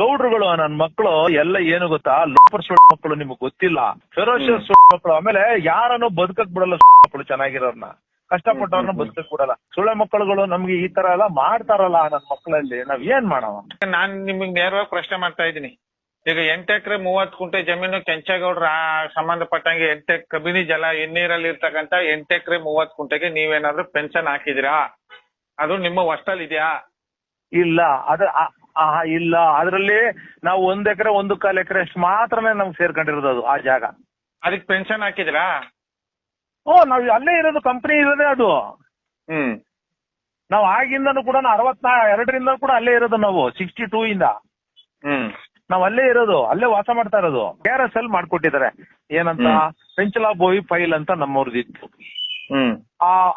ಗೌಡ್ರುಗಳು ನನ್ನ ಮಕ್ಕಳು ಎಲ್ಲ ಏನು ಗೊತ್ತಾ? ಲೋಪರ್ ಸುಳ್ಳು ಮಕ್ಕಳು ನಿಮ್ಗೆ ಗೊತ್ತಿಲ್ಲ. ಫೆರೋಷಿಯಸ್ ಸುಳ್ಳು ಮಕ್ಕಳು ಆಮೇಲೆ ಯಾರನ್ನು ಬದುಕಕ್ ಬಿಡಲ್ಲ ಸುಳ್ಳು ಮಕ್ಕಳು ಚೆನ್ನಾಗಿರೋರ್ನ. ಕಷ್ಟಪಟ್ಟವ್ರನ್ನ ಬದುಕಕ್ ಬಿಡಲ್ಲ ಸುಳ್ಳ ಮಕ್ಕಳುಗಳು ನಮ್ಗೆ ಈ ತರ ಎಲ್ಲ ಮಾಡ್ತಾರಲ್ಲ ನನ್ನ ಮಕ್ಕಳಲ್ಲಿ ನಾವ್ ಏನ್ ಮಾಡವ ನಾನ್ ನಿಮ್ಗೆ ನೇರವಾಗಿ ಪ್ರಶ್ನೆ ಮಾಡ್ತಾ ಇದ್ದೀನಿ. ಈಗ ಎಂಟ್ ಎಕರೆ ಮೂವತ್ ಕುಂಟೆ ಜಮೀನು ಕೆಂಚೇಗೌಡ್ರ ಸಂಬಂಧಪಟ್ಟಂಗೆ ಎಂಟೆ ಕಬಿನಿ ಜಲ ಎನ್ನೀರಲ್ಲಿ ಇರ್ತಕ್ಕಂತ ಎಂಟೆಕ್ರೆ ಎಕರೆ ಮೂವತ್ ಕುಂಟೆಗೆ ನೀವೇನಾದ್ರೂ ಪೆನ್ಷನ್ ಹಾಕಿದಿರಾ ಅದು ನಿಮ್ಮ ವಸ್ಟಲ್ ಇದೆಯಾ ಇಲ್ಲ. ಅದ ಇಲ್ಲ. ಅದ್ರಲ್ಲಿ ನಾವು ಒಂದ್ ಎಕರೆ ಒಂದು ಕಾಲ್ ಎಕರೆ ಅಷ್ಟು ಮಾತ್ರನೇ ನಮ್ಗೆ ಸೇರ್ಕೊಂಡಿರೋದು ಅದು ಆ ಜಾಗ. ಅದಕ್ಕೆ ಪೆನ್ಷನ್ ಹಾಕಿದ್ರಾ? ಓ ನಾವ್ ಅಲ್ಲೇ ಇರೋದು ಕಂಪನಿ ಇರೋದೇ ಅದು. ಹ್ಮ್. ನಾವು ಆಗಿಂದನೂ ಕೂಡ ಅರವತ್ನಾ ಎರಡರಿಂದ ಕೂಡ ಅಲ್ಲೇ ಇರೋದು ನಾವು ಸಿಕ್ಸ್ಟಿ ಟೂ ಇಂದ. ಹ್ಮ್. ನಾವ್ ಅಲ್ಲೇ ಇರೋದು ಅಲ್ಲೇ ವಾಸ ಮಾಡ್ತಾ ಇರೋದು. ಕೆ ಆರ್ ಎಸ್ ಅಲ್ಲಿ ಮಾಡ್ಕೊಟ್ಟಿದ್ದಾರೆ. ಏನಂತ? ಹ್ಮ್. ಪೆಂಚಲಾ ಬೋಯಿ ಫೈಲ್ ಅಂತ ನಮ್ಮವ್ರದ್ದು ಇತ್ತು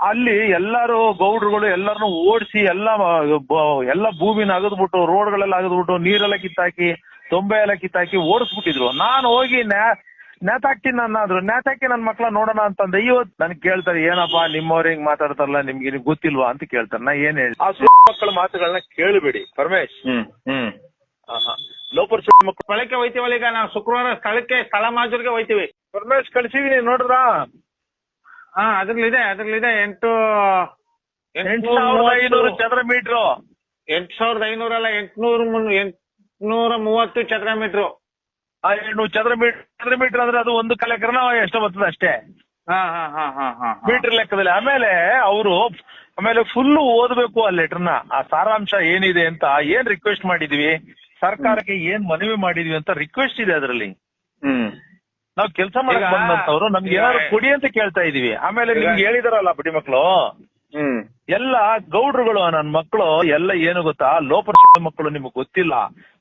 ಅಲ್ಲಿ ಎಲ್ಲಾರು ಗೌಡ್ರುಗಳು ಎಲ್ಲರನ್ನು ಓಡಿಸಿ ಎಲ್ಲಾ ಎಲ್ಲಾ ಭೂಮಿನ ಅಗದ್ಬಿಟ್ಟು ರೋಡ್ಗಳೆಲ್ಲ ಅಗದ್ಬಿಟ್ಟು ನೀರೆಲ್ಲ ಕಿತ್ತಾಕಿ ತೊಂಬೆ ಎಲ್ಲ ಕಿತ್ತಾಕಿ ಓಡಿಸ್ಬಿಟ್ಟಿದ್ರು. ನಾನು ಹೋಗಿ ನೇತಾಕ್ತಿ ನೇತಾಕ್ತೀನಿ ನನ್ನಾದ್ರು. ನೇತಾಕಿ ನನ್ ಮಕ್ಳ ನೋಡೋಣ ಅಂತಂದ್ರೆ ಇವತ್ತು ನನ್ ಕೇಳ್ತಾರೆ ಏನಪ್ಪಾ ನಿಮ್ಮವ್ರ ಹಿಂಗ್ ಮಾತಾಡ್ತಾರಲ್ಲ ನಿಮ್ಗೆ ನಿಮ್ಗೆ ಗೊತ್ತಿಲ್ವಾ? ಅಂತ ಕೇಳ್ತಾರೆ. ನಾ ಏನ್ ಹೇಳಿ ಆ ಸುಳ್ಳು ಮಕ್ಕಳ ಮಾತುಗಳನ್ನ ಕೇಳಬೇಡಿ ಪರಮೇಶ್. ಹ್ಮ್ ಹ್ಮ್. ಲೋಪರ್ ಸುಳ್ಳು ಮಕ್ಕಳು. ಸ್ಥಳಕ್ಕೆ ಹೋಯ್ತೀವಲ್ಲ ಈಗ? ನಾವು ಶುಕ್ರವಾರ ಸ್ಥಳಕ್ಕೆ ಸ್ಥಳ ಮಾಜೂರಿಗೆ ಹೋಯ್ತೀವಿ. ಪರಮೇಶ್ ಕಳ್ಸಿದೀನಿ ನೋಡ್ರಾ ಹಾ ಅದ್ರಲ್ಲಿದೆ ಅದ್ರಲ್ಲಿದೆ. ಎಂಟು ಎಂಟು ಸಾವಿರದ ಐನೂರು ಚದರ ಮೀಟರ್. ಎಂಟ್ ಸಾವಿರದ ಐನೂರಲ್ಲ ಎಂಟ್ನೂರು ಎಂಟ್ನೂರ ಮೂವತ್ತು ಚದರ ಮೀಟರ್. ಆ ಎಂಟು ಚದರ ಮೀಟರ್ ಚದರ ಮೀಟರ್ ಅಂದ್ರೆ ಅದು ಒಂದು ಕಾಲ ಎಕರೆನ ಎಷ್ಟು ಬರ್ತದೆ ಅಷ್ಟೇ. ಹಾ ಹಾ ಹಾ ಹಾ ಹಾ ಹಾ. ಮೀಟರ್ ಲೆಕ್ಕದಲ್ಲಿ. ಆಮೇಲೆ ಅವರು ಆಮೇಲೆ ಫುಲ್ ಓದ್ಬೇಕು ಆ ಲೆಟರ್ನ ಆ ಸಾರಾಂಶ ಏನಿದೆ ಅಂತ ಏನ್ ರಿಕ್ವೆಸ್ಟ್ ಮಾಡಿದೀವಿ? ಸರ್ಕಾರಕ್ಕೆ ಏನ್ ಮನವಿ ಮಾಡಿದೀವಿ ಅಂತ ರಿಕ್ವೆಸ್ಟ್ ಇದೆ ಅದರಲ್ಲಿ. ಹ್ಮ್. ನಾವು ಕೆಲಸ ಮಾಡಕ್ ಬಂದಂತವ್ರು ನಮ್ಗೆ ಏನಾದ್ರು ಕೊಡಿ ಅಂತ ಕೇಳ್ತಾ ಇದೀವಿ. ಆಮೇಲೆ ನಿಮ್ಗೆ ಹೇಳಿದಾರಲ್ಲ ಬಿಡಿ ಮಕ್ಳು. ಎಲ್ಲ ಗೌಡ್ರುಗಳು ನನ್ ಮಕ್ಕಳು ಎಲ್ಲ ಏನು ಗೊತ್ತಾ? ಲೋಪರ್ ಸುಳೆ ಮಕ್ಕಳು ನಿಮ್ಗೆ ಗೊತ್ತಿಲ್ಲ.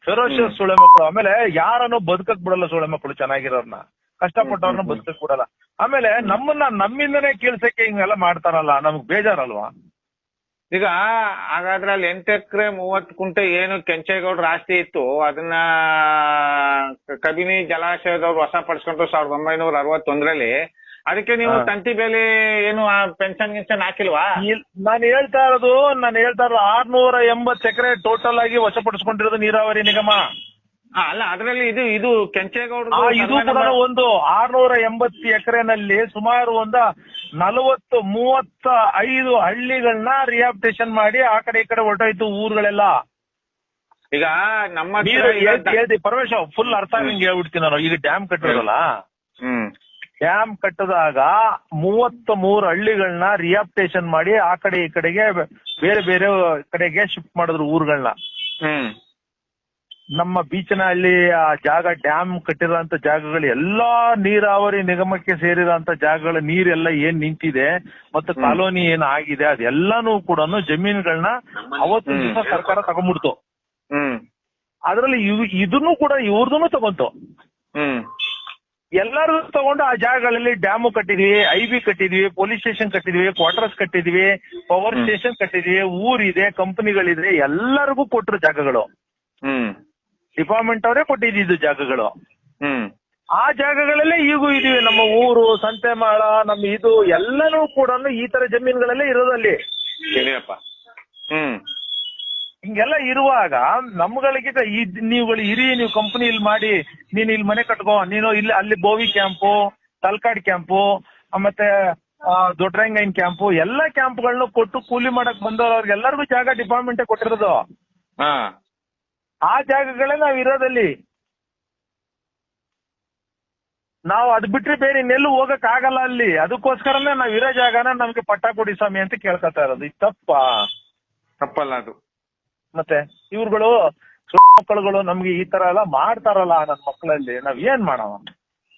ಫೆರೋಷಿಯಸ್ ಸುಳೆ ಮಕ್ಕಳು ಆಮೇಲೆ ಯಾರನ್ನು ಬದುಕಕ್ ಬಿಡಲ್ಲ ಸುಳೆ ಮಕ್ಕಳು ಚೆನ್ನಾಗಿರೋರ್ನ. ಕಷ್ಟಪಟ್ಟವ್ರನ್ನ ಬದುಕಕ್ ಬಿಡಲ್ಲ. ಆಮೇಲೆ ನಮ್ಮನ್ನ ನಮ್ಮಿಂದನೇ ಕೀಳ್ಸಕ್ಕೆ ಹಿಂಗೆಲ್ಲ ಮಾಡ್ತಾರಲ್ಲ. ನಮ್ಗ್ ಬೇಜಾರಲ್ವಾ? ಈಗ ಹಾಗಾದ್ರೆ ಅಲ್ಲಿ ಎಂಟು ಎಕರೆ ಮೂವತ್ತು ಕುಂಟೆ ಏನು ಕೆಂಚೇಗೌಡರ ಆಸ್ತಿ ಇತ್ತು ಅದನ್ನ ಕಬಿನಿ ಜಲಾಶಯದವ್ರು ವಶಪಡಿಸ್ಕೊಂಡ್ರು ಸಾವಿರದ ಒಂಬೈನೂರ ಅರವತ್ತೊಂದರಲ್ಲಿ. ಅದಕ್ಕೆ ನೀವು. ತಂತಿ ಬೇಲಿ ಏನು ಪೆನ್ಷನ್ ಗಿನ್ಷನ್ ಹಾಕಿಲ್ವಾ? ನಾನು ಹೇಳ್ತಾ ಇರೋದು ನಾನು ಹೇಳ್ತಾ ಇರೋದು ಆರ್ನೂರ ಎಂಬತ್ತು ಎಕರೆ ಟೋಟಲ್ ಆಗಿ ವಶಪಡಿಸ್ಕೊಂಡಿರೋದು ನೀರಾವರಿ ನಿಗಮ. ಅಲ್ಲ ಅದ್ರಲ್ಲಿ ಇದು ಇದು ಕೆಂಚೇಗೌಡ ಆ ಇದು ಕೂಡ ಒಂದು ಆರ್ನೂರ ಎಂಬತ್ತು ಎಕರೆನಲ್ಲಿ ಸುಮಾರು ಒಂದ ನಲವತ್ತು ಮೂವತ್ತ ಐದು ಹಳ್ಳಿಗಳನ್ನ ರಿಹಾಬಿಟೇಷನ್ ಮಾಡಿ ಆ ಕಡೆ ಈ ಕಡೆ ಹೊರಟೋಯ್ತು ಊರುಗಳೆಲ್ಲ. ಈಗ ನಮ್ಮ ನೀರು ಹೇಳ್ತಿ ಪರಮೇಶ್ ಫುಲ್ ಅರ್ಥ ಹಿಂಗ್ ಹೇಳ್ಬಿಡ್ತೀನಿ ನಾನು. ಈಗ ಡ್ಯಾಮ್ ಕಟ್ಟಿರೋದಲ್ಲ? ಡ್ಯಾಮ್ ಕಟ್ಟಿದಾಗ ಮೂವತ್ತ ಮೂರು ಹಳ್ಳಿಗಳನ್ನ ರಿಹಾಬಿಟೇಷನ್ ಮಾಡಿ ಆ ಕಡೆ ಈ ಕಡೆಗೆ ಬೇರೆ ಬೇರೆ ಕಡೆಗೆ ಶಿಫ್ಟ್ ಮಾಡಿದ್ರು ಊರುಗಳನ್ನ ಹ್ಮ್. ನಮ್ಮ ಬೀಚನಹಳ್ಳಿ ಆ ಜಾಗ ಡ್ಯಾಮ್ ಕಟ್ಟಿರೋಂತ ಜಾಗಗಳು ಎಲ್ಲಾ ನೀರಾವರಿ ನಿಗಮಕ್ಕೆ ಸೇರಿದಂತ ಜಾಗಗಳ ನೀರೆಲ್ಲ ಏನ್ ನಿಂತಿದೆ ಮತ್ತು ಕಾಲೋನಿ ಏನ್ ಆಗಿದೆ ಅದೆಲ್ಲಾನು ಕೂಡ ಜಮೀನುಗಳನ್ನ ಅವತ್ತಿನ ದಿವಸ ಸರ್ಕಾರ ತಗೊಂಡ್ಬಿಡ್ತು. ಅದ್ರಲ್ಲಿ ಇದನ್ನು ಕೂಡ ಇವ್ರದನ್ನು ತಗೊಂತು. ಎಲ್ಲರೂ ತಗೊಂಡು ಆ ಜಾಗಗಳಲ್ಲಿ ಡ್ಯಾಮು ಕಟ್ಟಿದ್ವಿ ಐ ಬಿ ಕಟ್ಟಿದ್ವಿ ಪೊಲೀಸ್ ಸ್ಟೇಷನ್ ಕಟ್ಟಿದ್ವಿ ಕ್ವಾರ್ಟರ್ಸ್ ಕಟ್ಟಿದ್ವಿ ಪವರ್ ಸ್ಟೇಷನ್ ಕಟ್ಟಿದ್ವಿ ಊರಿದೆ ಕಂಪನಿಗಳಿದೆ ಎಲ್ಲರಿಗೂ ಕೊಟ್ಟರು ಜಾಗಗಳು. ಹ್ಮ್. ಡಿಪಾರ್ಟ್ಮೆಂಟ್ ಅವರೇ ಕೊಟ್ಟಿದ್ದು ಜಾಗಗಳು. ಹ್ಮ್. ಆ ಜಾಗಗಳಲ್ಲೇ ಈಗೂ ಇದೀವಿ. ನಮ್ಮ ಊರು ಸಂತೆಮಾಳ ನಮ್ಮ ಇದು ಎಲ್ಲನೂ ಕೂಡ ಈ ತರ ಜಮೀನುಗಳಲ್ಲೇ ಇರೋದಲ್ಲಿ. ಸರಿಯಪ್ಪ ಹ್ಮ್. ಹಿಂಗೆಲ್ಲ ಇರುವಾಗ ನಮ್ಗಳಿಗೆ ಈ ನೀವುಗಳು ಇರಿ ನೀವು ಕಂಪನಿ ಇಲ್ಲಿ ಮಾಡಿ ನೀನ್ ಇಲ್ಲಿ ಮನೆ ಕಟ್ಕೋ ನೀನು ಇಲ್ಲಿ ಅಲ್ಲಿ ಬೋವಿ ಕ್ಯಾಂಪು ತಲ್ಕಾಡ್ ಕ್ಯಾಂಪು ಮತ್ತೆ ದೊಡ್ಡರಂಗೈನ್ ಕ್ಯಾಂಪು ಎಲ್ಲಾ ಕ್ಯಾಂಪ್ಗಳನ್ನ ಕೊಟ್ಟು ಕೂಲಿ ಮಾಡಕ್ ಬಂದವ್ರಿಗೆಲ್ಲರಿಗೂ ಜಾಗ ಡಿಪಾರ್ಟ್ಮೆಂಟ್ ಕೊಟ್ಟಿರೋದು. ಹಾ. ಆ ಜಾಗಗಳೇ ನಾವ್ ಇರೋದಲ್ಲಿ. ನಾವು ಅದ್ ಬಿಟ್ರೆ ಬೇರೆ ಇನ್ನೆಲ್ಲೂ ಹೋಗಕ್ ಆಗಲ್ಲ ಅಲ್ಲಿ. ಅದಕ್ಕೋಸ್ಕರನೇ ನಾವ್ ಇರೋ ಜಾಗನ ನಮ್ಗೆ ಪಟ್ಟ ಕೊಡಿ ಸ್ವಾಮಿ ಅಂತ ಕೇಳ್ಕೊತಾ ಇರೋದು. ಇದು ತಪ್ಪಾ. ತಪ್ಪಲ್ಲ ಅದು. ಮತ್ತೆ ಇವ್ರುಗಳು ಮಕ್ಕಳುಗಳು ನಮ್ಗೆ ಈ ತರ ಎಲ್ಲ ಮಾಡ್ತಾರಲ್ಲ ನನ್ ಮಕ್ಕಳಲ್ಲಿ ನಾವ್ ಏನ್ ಮಾಡವ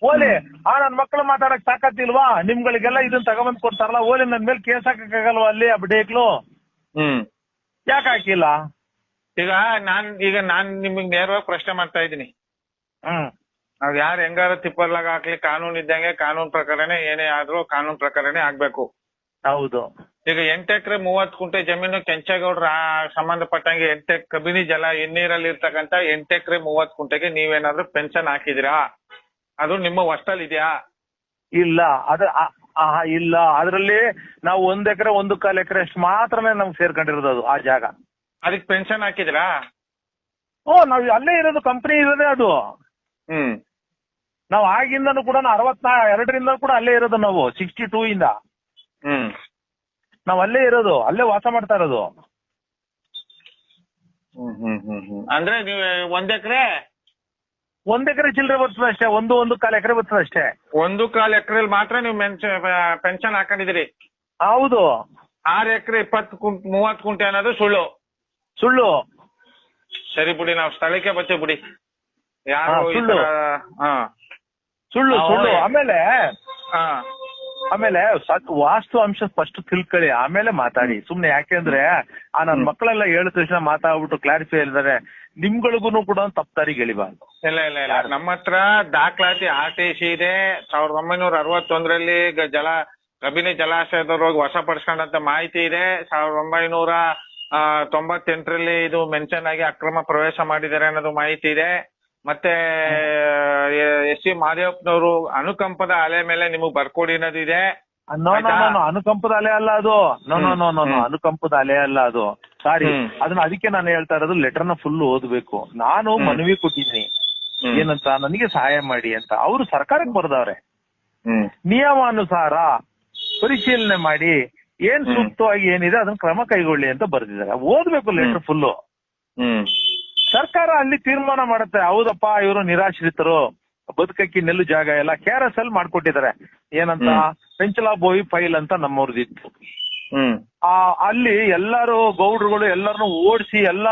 ಓಲಿ ಆ ನನ್ ಮಕ್ಳು ಮಾತಾಡಕ್ ತಾಕತ್ತಿಲ್ವಾ? ನಿಮ್ಗಳಿಗೆಲ್ಲ ಇದನ್ನ ತಗೊಂಬಂದ್ ಕೊಡ್ತಾರಲ್ಲ ಓಲಿ ನನ್ ಮೇಲೆ ಕೇಸ್ ಹಾಕಕ್ಕಾಗಲ್ವಾ ಅಲ್ಲಿ ಆ ಬಿಡೇಕ್ಲು ಹ್ಮ್. ಯಾಕೆ ಹಾಕಿಲ್ಲ? ಈಗ ನಾನ್ ಈಗ ನಾನ್ ನಿಮಗ್ ನೇರವಾಗಿ ಪ್ರಶ್ನೆ ಮಾಡ್ತಾ ಇದ್ದೀನಿ. ಹ್ಮ್. ನಾವ್ ಯಾರು ಹೆಂಗಾರ ತಿಪ್ಪಲ್ಲಾಗ ಹಾಕ್ಲಿ ಕಾನೂನ್ ಇದ್ದಂಗೆ ಕಾನೂನ್ ಪ್ರಕಾರನೇ ಏನೇ ಆದ್ರೂ ಕಾನೂನ್ ಪ್ರಕಾರನೇ ಆಗ್ಬೇಕು. ಹೌದು. ಈಗ ಎಂಟ್ ಎಕ್ರೆ ಮೂವತ್ ಕುಂಟೆ ಜಮೀನು ಕೆಂಚೇಗೌಡ್ರ ಸಂಬಂಧಪಟ್ಟಂಗೆ ಎಂಟ್ ಕಬಿನಿ ಜಲ ಎನ್ನೀರಲ್ಲಿ ಇರ್ತಕ್ಕಂತ ಎಂಟ್ ಎಕ್ರೆ ಮೂವತ್ ಕುಂಟೆಗೆ ನೀವೇನಾದ್ರೂ ಪೆನ್ಷನ್ ಹಾಕಿದಿರಾ ಅದು ನಿಮ್ಮ ವಸ್ಟಲ್ ಇದೆಯಾ? ಇಲ್ಲ. ಅದ ಇಲ್ಲ. ಅದರಲ್ಲಿ ನಾವು ಒಂದ್ ಎಕರೆ ಒಂದು ಕಾಲ್ ಎಕರೆ ಅಷ್ಟು ಮಾತ್ರನೇ ನಮ್ಗೆ ಸೇರ್ಕೊಂಡಿರೋದು ಅದು ಆ ಜಾಗ. ಅದಕ್ಕೆ ಪೆನ್ಷನ್ ಹಾಕಿದ್ರಾ? ಓ ನಾವ್ ಅಲ್ಲೇ ಇರೋದು ಕಂಪನಿ ಇರೋದೇ ಅದು. ಹ್ಮ್. ನಾವು ಆಗಿಂದನೂ ಕೂಡ ಅರವತ್ನಾ ಎರಡರಿಂದ ಕೂಡ ಅಲ್ಲೇ ಇರೋದು ನಾವು ಸಿಕ್ಸ್ಟಿ ಟೂ ಇಂದ. ಹ್ಮ್. ನಾವ್ ಅಲ್ಲೇ ಇರೋದು ಅಲ್ಲೇ ವಾಸ ಮಾಡ್ತಾ ಇರೋದು. ಹ್ಮ್ ಹ್ಮ್ ಹ್ಮ್ ಹ್ಮ್. ಅಂದ್ರೆ ನೀವು ಒಂದ್ ಎಕರೆ? ಒಂದ್ ಎಕರೆ ಚಿಲ್ಲರೆ ಬರ್ತದೆ ಅಷ್ಟೇ ಒಂದು ಒಂದು ಕಾಲು ಎಕರೆ ಬರ್ತದೆ ಅಷ್ಟೇ. ಒಂದು ಕಾಲ್ ಎಕರೆ ಮಾತ್ರ ನೀವು ಪೆನ್ಷನ್ ಹಾಕೊಂಡಿದಿರಿ ಹೌದು. ಆರ್ ಎಕರೆ ಇಪ್ಪತ್ತು ಮೂವತ್ ಮೂವತ್ತು ಕುಂಟೆ ಅನ್ನೋದು ಸುಳ್ಳು. ಸುಳ್ಳು. ಸರಿ ಬಿಡಿ ನಾವು ಸ್ಥಳಕ್ಕೆ ಬಚ್ಚೆ ಬಿಡಿ. ಯಾರು ಹಾ, ಈ ಸುಳ್ಳು. ತರ ಹಾ. ಸುಳ್ಳು ಹಾ, ಸುಳ್ಳು. ಓಯ್. ಆಮೇಲೆ ಹಾ. ಆಮೇಲೆ ವಾಸ್ತು ಅಂಶ ಫಸ್ಟ್ ತಿಳ್ಕೊಳ್ಳಿ ಆಮೇಲೆ ಮಾತಾಡಿ. ಸುಮ್ನೆ ಯಾಕೆಂದ್ರೆ ಆ ನನ್. ಮಕ್ಕಳೆಲ್ಲ ಹೇಳಿದ ತಕ್ಷಣ ಮಾತಾಡ್ಬಿಟ್ಟು ಕ್ಲಾರಿಫೈ ಹೇಳಿದಾರೆ ನಿಮ್ಗಳಿಗೂ ಕೂಡ ತಪ್ಪು ದಾರಿಗೆ ಎಳಿಬಾರ್ದು. ಇಲ್ಲ ಇಲ್ಲ ಇಲ್ಲ? ನಮ್ಮ ಹತ್ರ ದಾಖಲಾತಿ ಆರ್ ಟಿ ಸಿ ಇದೆ. ಸಾವಿರದ ಒಂಬೈನೂರ ಅರವತ್ತೊಂದರಲ್ಲಿ ಜಲ ಕಬಿನಿ ಜಲಾಶಯದವ್ರಿಗೆ ವಶಪಡಿಸ್ಕೊಂಡಂತ ಮಾಹಿತಿ ಇದೆ. ಸಾವಿರದ ಒಂಬೈನೂರ ತೊಂಬತ್ತೆಂಟರಲ್ಲಿ ಇದು ಮೆನ್ಷನ್ ಆಗಿ ಅಕ್ರಮ ಪ್ರವೇಶ ಮಾಡಿದ್ದಾರೆ ಅನ್ನೋದು ಮಾಹಿತಿ ಇದೆ. ಮತ್ತೆ ಎಸ್ ಸಿ ಮಾದೇವಪ್ಪನವರು ಅನುಕಂಪದ ಅಲೆ ಮೇಲೆ ನಿಮಗೆ ಬರ್ಕೊಡಿ ಅನ್ನೋದು ಇದೆ. ನೋ ನೋ ನೋ ನೋ ಅನುಕಂಪದ ಅಲೆ ಅಲ್ಲ ಅದು. No no no no no ಅನುಕಂಪದ ಅಲೆ ಅಲ್ಲ ಅದು. ಸಾರಿ ಅದನ್ನ ಅದಕ್ಕೆ ನಾನು ಹೇಳ್ತಾ ಇರೋದು ಲೆಟರ್ನ ಫುಲ್ ಓದ್ಬೇಕು. ನಾನು ಮನವಿ ಕೊಟ್ಟಿದ್ದೀನಿ. ಏನಂತ? ನನಗೆ ಸಹಾಯ ಮಾಡಿ ಅಂತ. ಅವರು ಸರ್ಕಾರಕ್ಕೆ ಬರ್ದವ್ರೆ. ನಿಯಮಾನುಸಾರ ಪರಿಶೀಲನೆ ಮಾಡಿ ಏನ್. ಸೂಕ್ತವಾಗಿ ಏನಿದೆ ಅದನ್ನ ಕ್ರಮ ಕೈಗೊಳ್ಳಿ ಅಂತ ಬರ್ದಿದ್ದಾರೆ. ಓದ್ಬೇಕು ಲೆಟರ್ ಫುಲ್ಲು ಸರ್ಕಾರ ಅಲ್ಲಿ ತೀರ್ಮಾನ ಮಾಡುತ್ತೆ. ಹೌದಪ್ಪ ಇವರು ನಿರಾಶ್ರಿತರು. ಬದುಕಕ್ಕೆ ನೆಲ್ಲು ಜಾಗ ಎಲ್ಲ ಕೆ ಆರ್ ಎಸ್ ಅಲ್ಲಿ ಮಾಡ್ಕೊಟ್ಟಿದ್ದಾರೆ ಏನಂತ. ಪೆಂಚಲಾ ಬೋಯಿ ಫೈಲ್ ಅಂತ ನಮ್ಮವ್ರದಿತ್ತು. ಅಲ್ಲಿ ಎಲ್ಲಾರು ಗೌಡ್ರುಗಳು ಎಲ್ಲರನ್ನು ಓಡಿಸಿ ಎಲ್ಲ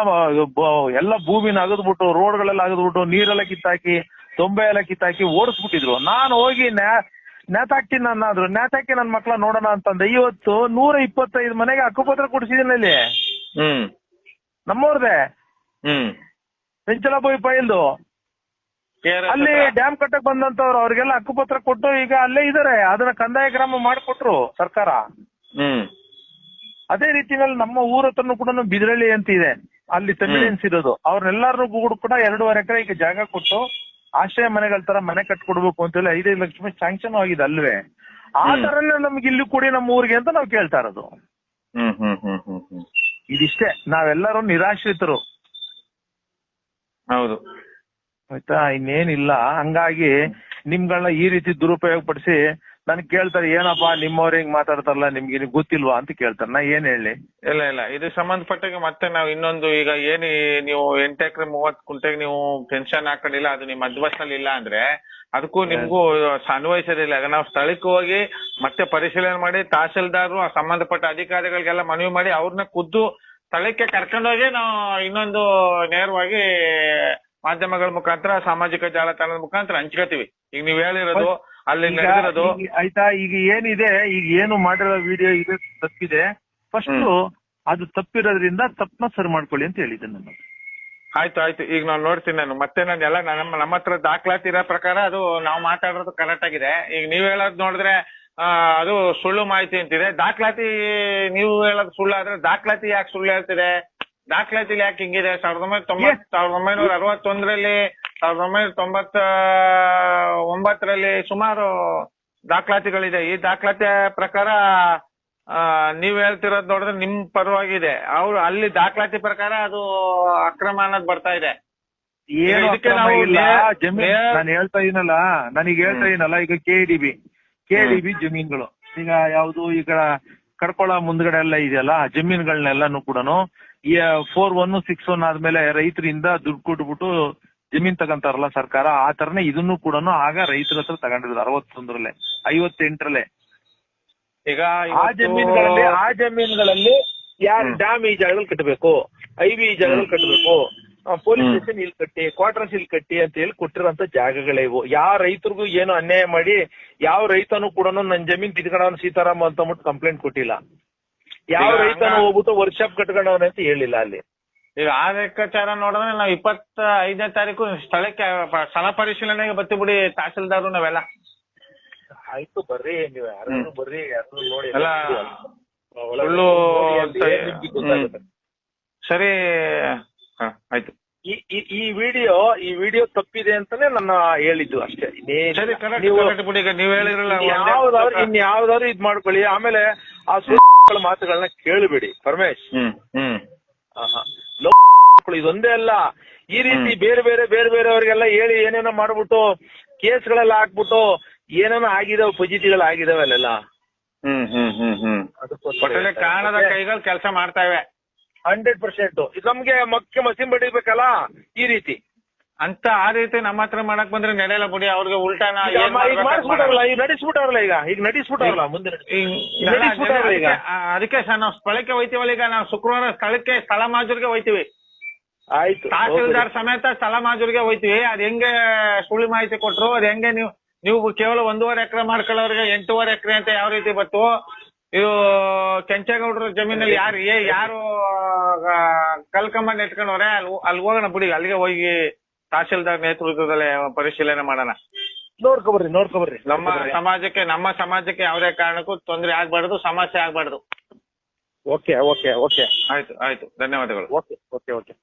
ಎಲ್ಲ ಭೂಮಿನ ಅಗದ್ಬಿಟ್ಟು ರೋಡ್ಗಳೆಲ್ಲ ಅಗದ್ಬಿಟ್ಟು ನೀರೆಲ್ಲ ಕಿತ್ತಾಕಿ ತೊಂಬೆ ಎಲ್ಲ ಕಿತ್ತಾಕಿ ಓಡಿಸ್ಬಿಟ್ಟಿದ್ರು. ನಾನು ಹೋಗಿ ನೇತಾಕ್ತೀನಿ ಆದ್ರು ನೇತಾಕಿ ನನ್ನ ಮಕ್ಳ ನೋಡೋಣ ಅಂತಂದೆ. ಇವತ್ತು ನೂರ ಇಪ್ಪತ್ತೈದು ಮನೆಗೆ ಹಕ್ಕುಪತ್ರ ಕೊಡಿಸಿದೀನಿ ಅಲ್ಲಿ. ಹ್ಮ್. ನಮ್ಮವ್ರದೇ. ಹ್ಮ್. ಬೋಯ್ ಪೈಲ್ದು. ಅಲ್ಲಿ ಡ್ಯಾಮ್ ಕಟ್ಟಕ್ ಬಂದಂತವ್ರು ಅವ್ರಿಗೆಲ್ಲ ಹಕ್ಕುಪತ್ರ ಕೊಟ್ಟು ಈಗ ಅಲ್ಲೇ ಇದಾರೆ. ಅದನ್ನ ಕಂದಾಯ ಗ್ರಾಮ ಮಾಡಿಕೊಟ್ರು ಸರ್ಕಾರ. ಹ್ಮ್. ಅದೇ ರೀತಿನಲ್ಲಿ ನಮ್ಮ ಊರ ಹತ್ರನು ಕೂಡ ಬಿದ್ರಳ್ಳಿ ಅಂತ ಇದೆ. ಅಲ್ಲಿ ತಮಿಳಿಯನ್ಸ್ ಇರೋದು ಅವ್ರನ್ನೆಲ್ಲಾರು ಕೂಡ ಎರಡೂವರೆ ಎಕರೆ ಈಗ ಜಾಗ ಕೊಟ್ಟು ಆಶ್ರಯ ಮನೆಗಳ ತರ ಮನೆ ಕಟ್ಕೊಡ್ಬೇಕು ಅಂತ ಹೇಳಿ ಐದೈದು ಲಕ್ಷ ರೂಪಾಯಿ ಸ್ಯಾಂಕ್ಷನ್ ಆಗಿದೆ ಅಲ್ವೇ? ಆ. ತರನೇ ನಮ್ಗೆ ಇಲ್ಲಿ ಕೊಡಿ ನಮ್ಮ ಊರಿಗೆ ಅಂತ ನಾವು ಕೇಳ್ತಾ ಇರೋದು. ಹ್ಮ್ ಹ್ಮ್ ಹ್ಮ್ ಹ್ಮ್ ಹ್ಮ್. ಇದಿಷ್ಟೇ. ನಾವೆಲ್ಲರೂ ನಿರಾಶ್ರಿತರು. ಹೌದು. ಆಯ್ತಾ? ಇನ್ನೇನಿಲ್ಲ. ಹಂಗಾಗಿ ನಿಮ್ಗಳನ್ನ ಈ ರೀತಿ ದುರುಪಯೋಗ ಪಡಿಸಿ ನನ್ಗೆ ಕೇಳ್ತಾರೆ ಏನಪ್ಪಾ ನಿಮ್ಮವ್ರ ಹಿಂಗ್ ಮಾತಾಡ್ತಾರಲ್ಲ ನಿಮ್ಗೆ ಇದು ಗೊತ್ತಿಲ್ವಾ? ಅಂತ ಕೇಳ್ತಾರೆ. ನಾ ಏನ್ ಹೇಳಿ? ಇಲ್ಲ ಇಲ್ಲ. ಇದು ಸಂಬಂಧಪಟ್ಟಾಗ ಮತ್ತೆ ನಾವು ಇನ್ನೊಂದು ಈಗ ಏನು ನೀವು ಎಂಟು ಎಕರೆ ಮೂವತ್ ಕುಂಟೆಗೆ ನೀವು ಪೆನ್ಷನ್ ಹಾಕೊಂಡಿಲ್ಲ ಅದು ನಿಮ್ಮ ಅಡ್ವಸ್ನಲ್ಲಿ ಇಲ್ಲ ಅಂದ್ರೆ ಅದಕ್ಕೂ ನಿಮ್ಗೂ ಅನ್ವಯಿಸೋದಿಲ್ಲ. ಈಗ ನಾವು ಸ್ಥಳಕ್ಕೆ ಹೋಗಿ ಮತ್ತೆ ಪರಿಶೀಲನೆ ಮಾಡಿ ತಹಸೀಲ್ದಾರರು ಆ ಸಂಬಂಧಪಟ್ಟ ಅಧಿಕಾರಿಗಳಿಗೆಲ್ಲ ಮನವಿ ಮಾಡಿ ಅವ್ರನ್ನ ಖುದ್ದು ಸ್ಥಳಕ್ಕೆ ಕರ್ಕೊಂಡೋಗಿ ನಾವು ಇನ್ನೊಂದು ನೇರವಾಗಿ ಮಾಧ್ಯಮಗಳ ಮುಖಾಂತರ ಸಾಮಾಜಿಕ ಜಾಲತಾಣದ ಮುಖಾಂತರ ಹಂಚ್ಕೋತೀವಿ. ಈಗ ನೀವ್ ಹೇಳಿರೋದು ಅಲ್ಲಿ ನಡೆದಿರೋದು? ಆಯ್ತಾ ಈಗ ಏನಿದೆ ಈಗ ಏನು ಮಾಡಿರೋ ವಿಡಿಯೋ ಇದೆ ತಪ್ಪಿದೆ. ಫಸ್ಟ್ ಅದು ತಪ್ಪಿರೋದ್ರಿಂದ ತಪ್ಪನ್ನ ಸರಿ ಮಾಡ್ಕೊಳ್ಳಿ ಅಂತ ಹೇಳಿದ್ದೆ ನಾನು. ಆಯ್ತು ಆಯ್ತು. ಈಗ ನಾನು ನೋಡ್ತೀನಿ ನಾನು. ಮತ್ತೆ ನಾನು ಎಲ್ಲ ನಮ್ಮ ನಮ್ಮ ಹತ್ರ ದಾಖಲಾತಿ ಇರೋ ಪ್ರಕಾರ ಅದು ನಾವು ಮಾತಾಡೋದು ಕರೆಕ್ಟ್ ಆಗಿದೆ. ಈಗ ನೀವ್ ಹೇಳೋದು ನೋಡಿದ್ರೆ ಅದು ಸುಳ್ಳು ಮಾಹಿತಿ ಅಂತಿದೆ. ದಾಖಲಾತಿ ನೀವು ಹೇಳೋದು ಸುಳ್ಳು ಆದ್ರೆ ದಾಖಲಾತಿ ಯಾಕೆ ಸುಳ್ಳು ಹೇಳ್ತಿದೆ? ದಾಖಲಾತಿ ಯಾಕೆ ಹಿಂಗಿದೆ? ಸಾವಿರದ ಒಂಬೈನೂರ ತೊಂಬತ್ ಸಾವಿರದ ಒಂಬೈನೂರ ಅರವತ್ತೊಂದರಲ್ಲಿ ಸಾವಿರದ ಒಂಬೈನೂರ ತೊಂಬತ್ತ ಒಂಬತ್ತರಲ್ಲಿ ಸುಮಾರು ದಾಖಲಾತಿಗಳಿದೆ. ಈ ದಾಖಲಾತಿ ಪ್ರಕಾರ ನೀವ್ ಹೇಳ್ತಿರೋದ್ ನೋಡಿದ್ರೆ ನಿಮ್ ಪರವಾಗಿದೆ. ಅವ್ರು ಅಲ್ಲಿ ದಾಖಲಾತಿ ಪ್ರಕಾರ ಅದು ಅಕ್ರಮ ಅನ್ನೋದು ಬರ್ತಾ ಇದೆ. ಏನು ಇದಕ್ಕೆ ಅಕ್ರಮ ಇಲ್ಲ. ನೇ- ಜಮೀನ್ ನೇ- ನಾನು ಹೇಳ್ತಾ ಇದೀನಲ್ಲ ನನಗೆ ಹೇಳ್ತಾ. ಇದೀನಲ್ಲ ಈಗ K D B K D B ಜಮೀನ್ಗಳು. ಈಗ ಯಾವ್ದು ಈಗ ಕಡ್ಕೊಳ ಮುಂದ್ಗಡೆ ಎಲ್ಲ ಇದೆಯಲ್ಲ ಜಮೀನ್ಗಳನ್ನೆಲ್ಲಾನು ಕೂಡ ಈ ಫೋರ್ ಒನ್ ಸಿಕ್ಸ್ ಒನ್ ಆದ್ಮೇಲೆ ರೈತರಿಂದ ದುಡ್ಡು ಕೊಟ್ಬಿಟ್ಟು ಜಮೀನ್ ತಗೊಂತಾರಲ್ಲ ಸರ್ಕಾರ ಆ ತರನೇ ಇದನ್ನು ಕೂಡ ಆಗ ರೈತರ ಹತ್ರ ತಗೊಂಡಿದ್ರು ಅರವತ್ತೊಂದರಲ್ಲೇ ಐವತ್ತೆಂಟರಲ್ಲೇ. ಈಗ ಆ ಜಮೀನುಗಳಲ್ಲಿ ಆ ಜಮೀನುಗಳಲ್ಲಿ ಯಾರು. ಡ್ಯಾಮ್ ಈ ಜಾಗದಲ್ಲಿ ಕಟ್ಟಬೇಕು ಐ ವಿ ಈ ಜಾಗದಲ್ಲಿ ಕಟ್ಟಬೇಕು ಪೊಲೀಸ್ ಸ್ಟೇಷನ್ ಇಲ್ಲಿ ಕಟ್ಟಿ ಕ್ವಾರ್ಟರ್ಸ್ ಇಲ್ಲಿ ಕಟ್ಟಿ ಅಂತ ಹೇಳಿ ಕೊಟ್ಟಿರೋಂತ ಜಾಗಗಳೇ ಇವು. ಯಾವ ರೈತರಿಗೂ ಏನು ಅನ್ಯಾಯ ಮಾಡಿ ಯಾವ ರೈತನು ಕೂಡ ನನ್ನ ಜಮೀನ್ ತಿದ್ಕೊಂಡವನು ಸೀತಾರಾಮ್ ಅಂತ ಅಂದ್ಬಿಟ್ಟು ಕಂಪ್ಲೇಂಟ್ ಕೊಟ್ಟಿಲ್ಲ. ಯಾವ ರೈತನು ಹಂಗ- ಹೋಗ್ಬಿಟ್ಟು ವರ್ಕ್ಶಾಪ್ ಕಟ್ಕೊಂಡವನೆ ಅಂತ ಹೇಳಿಲ್ಲ ಅಲ್ಲಿ. ಈಗ ಆ ಲೆಕ್ಕಾಚಾರ ನೋಡಿದ್ರೆ ನಾವು ಇಪ್ಪತ್ತ ಐದನೇ ತಾರೀಕು ಸ್ಥಳಕ್ಕೆ ಪ- ಸ್ಥಳ ಪರಿಶೀಲನೆಗೆ ಬತ್ತಿ ಬಿಡಿ ತಹಸೀಲ್ದಾರು ನಾವೆಲ್ಲ. ಆಯ್ತು ಬರ್ರಿ ನೀವು ಯಾರು. ಬರ್ರಿ ಯಾರು ನೋಡಿ. ಎಲ್ಲ ಒಳಗಡೆ ಸುಳ್ಳು ನೋಡಿ ಅಂತ ಅಂತ- ಏನ್ ನಿಮ್ಗೆ ಗೊತ್ತಾಗುತ್ತೆ. ಸರಿ ಹ, ಆಯ್ತು. ಈ ಈ- ಈ ವಿಡಿಯೋ ಈ ವಿಡಿಯೋ ತಪ್ಪಿದೆ ಅಂತಾನೆ ನನ್ನ ಹೇಳಿದ್ದು ಅಷ್ಟೇ. ಇನ್ನೇನಿಲ್ಲ. ಸರಿ ಕರೆಕ್ಟ್ ನೀವು ಕರೆಕ್ಟ್ ಬಿಡಿ ಈಗ ನೀವ್ ಹೇಳಿರಲ್ಲ ಯಾವ್ದಾದ್ರು. ಇನ್ ಯಾವ್ದಾದ್ರು ಇದ್ ಮಾಡ್ಕೊಳ್ಳಿ. ಆಮೇಲೆ ಆ ಸುಳ್ಳು ಮಾತುಗಳನ್ನ ಕೇಳಬೇಡಿ. ಪರಮೇಶ್. ಹ್ಮ್ ಹ್ಮ್. ಲೋ- ಇದೊಂದೇ ಅಲ್ಲ. ಈ ರೀತಿ ಬೇರೆ ಬೇರೆ ಬೇರೆ ಬೇರೆ ಅವರಿಗೆಲ್ಲ ಹೇಳಿ ಏನೇನೋ ಮಾಡ್ಬಿಟ್ಟು ಕೇಸ್ಗಳೆಲ್ಲ ಹಾಕ್ಬಿಟ್ಟು ಏನೇನೋ ಆಗಿದಾವೆ ಫಜಿತಿಗಳು ಆಗಿದಾವೆ ಅಲ್ಲೆಲ್ಲ. ಹ್ಮ್ ಹ್ಮ್ ಹಮ್ ಹಮ್. ಒಟ್ಟಲ್ಲಿ ಕಾಣದ ಕೈಗಳು ಕೆಲಸ ಮಾಡ್ತಾವೆ ಹಂಡ್ರೆಡ್ ಪರ್ಸೆಂಟ್. ಇದು ನಮ್ಗೆ ಮಕ್ಕೆ ಮಸೀನ್ ಬಡಿಬೇಕಲ್ಲ ಈ ರೀತಿ. ಅಂತ ಆ ರೀತಿ ನಮ್ಮ ಹತ್ರ ಮಾಡಕ್ ಬಂದ್ರೆ ನಡೆಯಲ್ಲ ಬಿಡಿ ಅವ್ರಿಗೆ ಉಲ್ಟಾನ ಈಗ ಮಾಡಿಸ್ಬಿಟ್ಟಾರಲ್ಲ ನಡೆಸ್ಬಿಟ್ಟಾರಲ್ಲ ಈಗ? ಈಗ ನಡೆಸ್ಬಿಟ್ಟಾರಲ್ಲ ಮುಂದೆ ನಡೆಸ್ಬಿಟ್ಟಾರಲ್ಲ ಈಗ? ಅದಕ್ಕೆ ಸರ್ ನಾವು ಸ್ಥಳಕ್ಕೆ ಹೋಯ್ತೀವಲ್ಲ ಈಗ ನಾವು ಶುಕ್ರವಾರ ಸ್ಥಳಕ್ಕೆ ಸ್ಥಳ ಮಾಜೂರಿಗೆ ಹೋಯ್ತೀವಿ. ಆಯ್ತು ತಹಸೀಲ್ದಾರ್ ಸಮೇತ ಸ್ಥಳ ಮಾಜೂರಿಗೆ ಹೋಯ್ತೀವಿ. ಅದ್ ಹೆಂಗೆ ಸುಳ್ಳು ಮಾಹಿತಿ ಕೊಟ್ರು ಅದ್ ಹೆಂಗೆ ನೀವು ನೀವು ಕೇವಲ ಒಂದೂವರೆ ಎಕರೆ ಮಾಡ್ಕೊಳ್ಳೋರಿಗೆ ಎಂಟೂವರೆ ಎಕರೆ ಅಂತ ಯಾವ ರೀತಿ ಬಂತು ಇದು ಕೆಂಚೇಗೌಡರ ಜಮೀನಲ್ಲಿ ಯಾರು ಏ ಯಾರು ಕಲ್ಕಂಬ ನೆಟ್ಕೊಂಡವ್ರೆ ಅಲ್ಲಿ ಅಲ್ಲಿ ಹೋಗೋಣ ಬಿಡಿ ಅಲ್ಲಿಗೆ ಹೋಗಿ ತಹಸೀಲ್ದಾರ್ ನೇತೃತ್ವದಲ್ಲಿ ಪರಿಶೀಲನೆ ಮಾಡೋಣ. ನೋಡ್ಕೊಬರ್ರಿ ನೋಡ್ಕೊಬರ್ರಿ. ನಮ್ಮ ಸಮಾಜಕ್ಕೆ ನಮ್ಮ ಸಮಾಜಕ್ಕೆ ಯಾವುದೇ ಕಾರಣಕ್ಕೂ ತೊಂದರೆ ಆಗ್ಬಾರ್ದು ಸಮಸ್ಯೆ ಆಗ್ಬಾರ್ದು. Okay okay okay. ಆಯ್ತು ಆಯ್ತು. ಧನ್ಯವಾದಗಳು. Okay okay okay.